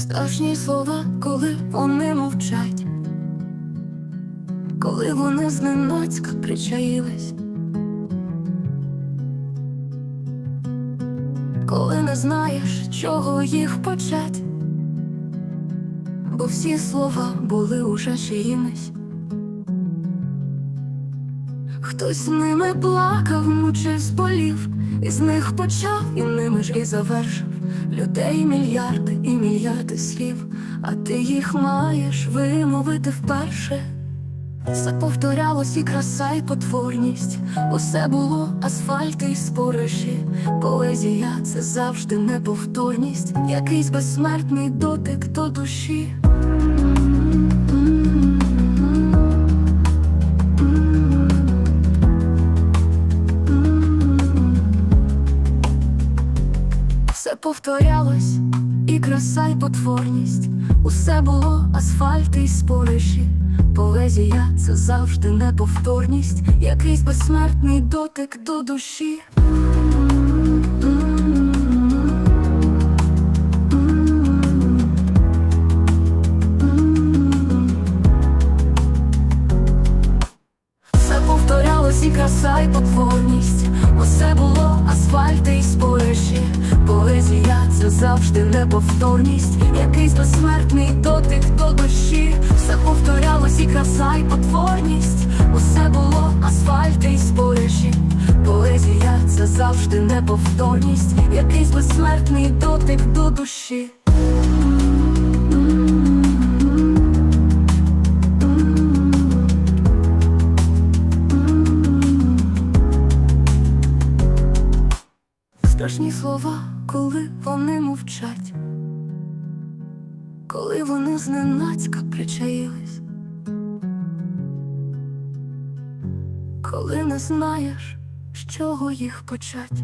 Страшні слова, коли вони мовчать, коли вони зненацька причаїлись, коли не знаєш, чого їх почать, бо всі слова були уже чиїмись. Хтось ними плакав, мучив, болів, і з них почав, і ними ж і завершив. Людей мільярди і мільярди слів, а ти їх маєш вимовити вперше. Все повторялось і краса, і потворність. Усе було асфальт і спориші. Поезія це завжди неповторність, якийсь безсмертний дотик до душі. Все повторялось, і краса, і потворність. Усе було асфальт і спориші. Поезія це завжди неповторність, якийсь безсмертний дотик до душі. Все повторялось і краса, і потворність. Усе було асфальт і спориші. Завжди неповторність, якийсь безсмертний дотик до душі. Все повторялось і краса, і потворність. Усе було асфальт і спориші. Поезія це завжди неповторність, якийсь безсмертний дотик до душі. Страшні слова, коли вони мовчать, коли вони зненацька причаїлись, коли не знаєш, з чого їх почать,